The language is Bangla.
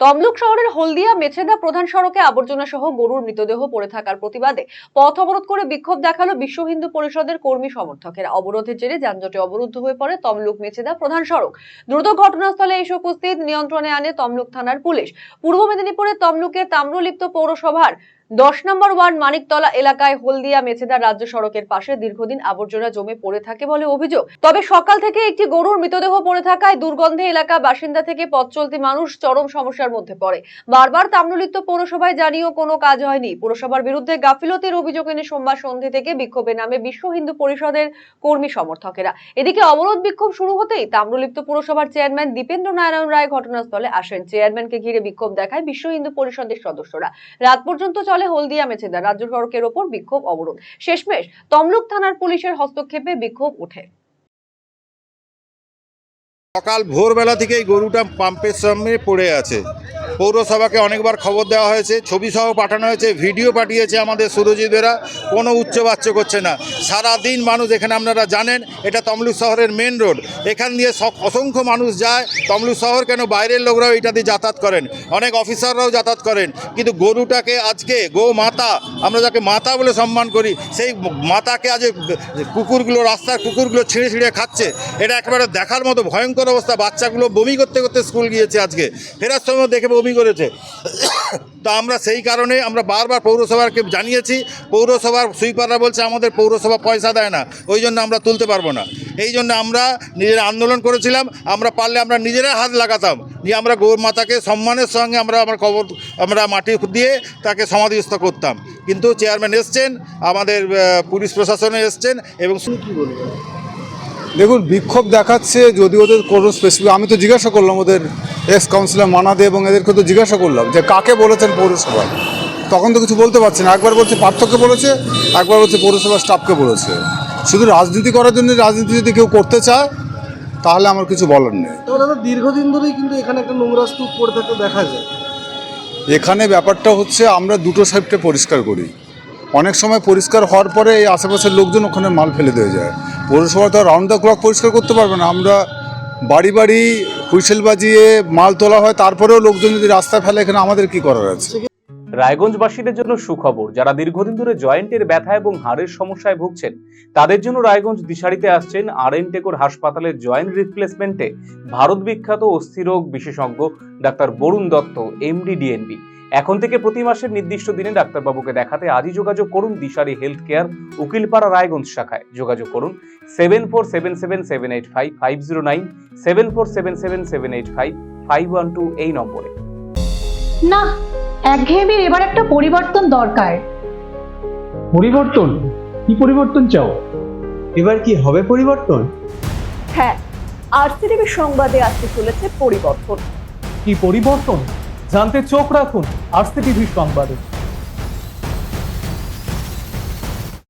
তমলুক শহরের হলদিয়া মেছেদা প্রধান সড়কে আবর্জনা সহ গরুর মৃতদেহ পড়ে থাকার প্রতিবাদে পথ অবরোধ করে বিক্ষোভ দেখাল বিশ্ব হিন্দু পরিষদের কর্মী সমর্থকের। অবরোধের জেরে যানজটে অবরুদ্ধ হয়ে পড়ে তমলুক মেছেদা প্রধান সড়ক। দ্রুত ঘটনাস্থলে এসে উপস্থিত নিয়ন্ত্রণে আনে তমলুক থানার পুলিশ। পূর্ব মেদিনীপুরের তমলুকে তাম্রলিপ্ত পৌরসভার দশ নম্বর ওয়ার্ড মানিকতলা এলাকায় হলদিয়া মেছেদা রাজ্য সড়কের পাশে দীর্ঘদিন আবর্জনা জমে পড়ে থাকে বলে অভিযোগ। তবে সকাল থেকে একটি গরুর মৃতদেহ পড়ে থাকায় দুর্গন্ধে এলাকা বাসিন্দা থেকে পথ চলতি মানুষ চরম সমস্যার মধ্যে পড়ে। বারবার তাম্রলিপ্ত পৌরসভায় জানিয়েও কোনো কাজ হয়নি। পুরসভার বিরুদ্ধে গাফিলতির অভিযোগ এনে সোমবার সন্ধে থেকে বিক্ষোভে নামে বিশ্ব হিন্দু পরিষদের কর্মী সমর্থকেরা। এদিকে অবরোধ বিক্ষোভ শুরু হতেই তাম্রলিপ্ত পুরসভার চেয়ারম্যান দীপেন্দ্র নারায়ণ রায় ঘটনাস্থলে আসেন। চেয়ারম্যানকে ঘিরে বিক্ষোভ দেখায় বিশ্ব হিন্দু পরিষদের সদস্যরা। রাত পর্যন্ত চলে হলদিয়া মেছেদা রাজ্য সড়কের ওপর বিক্ষোভ অবরোধ। শেষমেশ তমলুক থানার পুলিশের হস্তক্ষেপে বিক্ষোভ ওঠে। সকাল ভোরবেলা থেকেই গরুটা পাম্পের সামনে পড়ে আছে। পৌরসভাকে অনেকবার খবর দেওয়া হয়েছে ছবি সহ পাঠানো হয়েছে, ভিডিও পাঠিয়েছে আমাদের সুরজিতেরা কোনো উচ্চবাচ্য করছে না। সারা দিন মানুষ এখানে আপনারা জানেন, এটা তমলুক শহরের মেন রোড এখান দিয়ে অসংখ্য মানুষ যায়। তমলুক শহর কেন? বাইরের লোকরাও এটা দিয়ে যাতায়াত করেন। অনেক অফিসাররাও যাতায়াত করেন। কিন্তু গরুটাকে আজকে, গো মাতা, আমরা যাকে মাতা বলে সম্মান করি, সেই মাতাকে আজ কুকুরগুলো, রাস্তার কুকুরগুলো ছিঁড়ে ছিঁড়ে খাচ্ছে। এটা একেবারে দেখার মতো ভয়ঙ্কর অবস্থা। বাচ্চাগুলো বমি করতে করতে স্কুল গিয়েছে আজকে। ফেরার সময় দেখে বমি করেছে। তো আমরা সেই কারণে আমরা বারবার পৌরসভাকে জানিয়েছি, পৌরসভার সুইপাররা বলছে আমাদের পৌরসভা পয়সা দেয় না, ওই জন্য আমরা তুলতে পারব না। এই জন্য আমরা নিজেরা আন্দোলন করেছিলাম, আমরা পারলে আমরা নিজেরা হাত লাগাতাম, নিয়ে আমরা মাতাকে সম্মানের সঙ্গে আমরা আমার খবর, আমরা মাটি দিয়ে তাকে সমাধিস্থ করতাম। কিন্তু চেয়ারম্যান এসছেন, আমাদের পুলিশ প্রশাসনে এসছেন এবং দেখুন বিক্ষোভ দেখাচ্ছে যদি ওদের কোনো স্পেসিফিক আমি তো জিজ্ঞাসা করলাম ওদের এক্স কাউন্সিলর মানাদে এবং এদেরকে তো জিজ্ঞাসা করলাম যে কাকে বলেছেন পৌরসভা। তখন তো কিছু বলতে পারছে না। একবার বলছে পার্থক্যকে বলেছে একবার বলছে পৌরসভা স্টাফকে বলেছে। শুধু রাজনীতি করার জন্য রাজনীতি যদি কেউ করতে চায় তাহলে আমার কিছু বলার নেই। দাদা দীর্ঘদিন ধরেই কিন্তু এখানে একটা নোংরা স্তূপ পড়ে থাকতে দেখা যায়। এখানে ব্যাপারটা হচ্ছে আমরা দুটো সাইডটা পরিষ্কার করি। অনেক সময় পরিষ্কার হওয়ার পরে এই আশেপাশের লোকজন ওখানে মাল ফেলে দিয়ে যায়। পৌরসভা তো রাউন্ড দ্য ক্লক পরিষ্কার করতে পারবে না। আমরা বাড়ি বাড়ি হুইসেল বাজিয়ে মাল তোলা হয়, তারপরেও লোকজন যদি রাস্তায় ফেলে, এখানে আমাদের কি করার আছে? রায়গঞ্জবাসীদের জন্য সুখবর, যারা দীর্ঘদিন ধরে জয়েন্টের ব্যথা এবং হাড়ের সমস্যায় ভুগছেন, তাদের জন্য রায়গঞ্জ দিশারিতে আসছেন আর এন টেকোর হাসপাতালের জয়েন্ট রিপ্লেসমেন্টে ভারত বিখ্যাত অস্থিরোগ বিশেষজ্ঞ doctor Barun Dutta MD DNB এখন থেকে প্রতি মাসের নির্দিষ্ট দিনে ডাক্তারবাবুকে দেখাতে আজই যোগাযোগ করুন দিশারি হেলথ কেয়ার উকিলপাড়া রায়গঞ্জ শাখায়। যোগাযোগ করুন seven four seven seven seven eight five five zero nine seven four seven seven seven eight five five one two এই নম্বরে। না একঘেয়েমির এবার একটা পরিবর্তন দরকার। পরিবর্তন? কি পরিবর্তন চাও? এবার কি হবে পরিবর্তন? হ্যাঁ আরসিটিভি সংবাদে আসতে চলেছে পরিবর্তন। কি পরিবর্তন? জানতে চোখ রাখুন আরসি টিভি সংবাদে।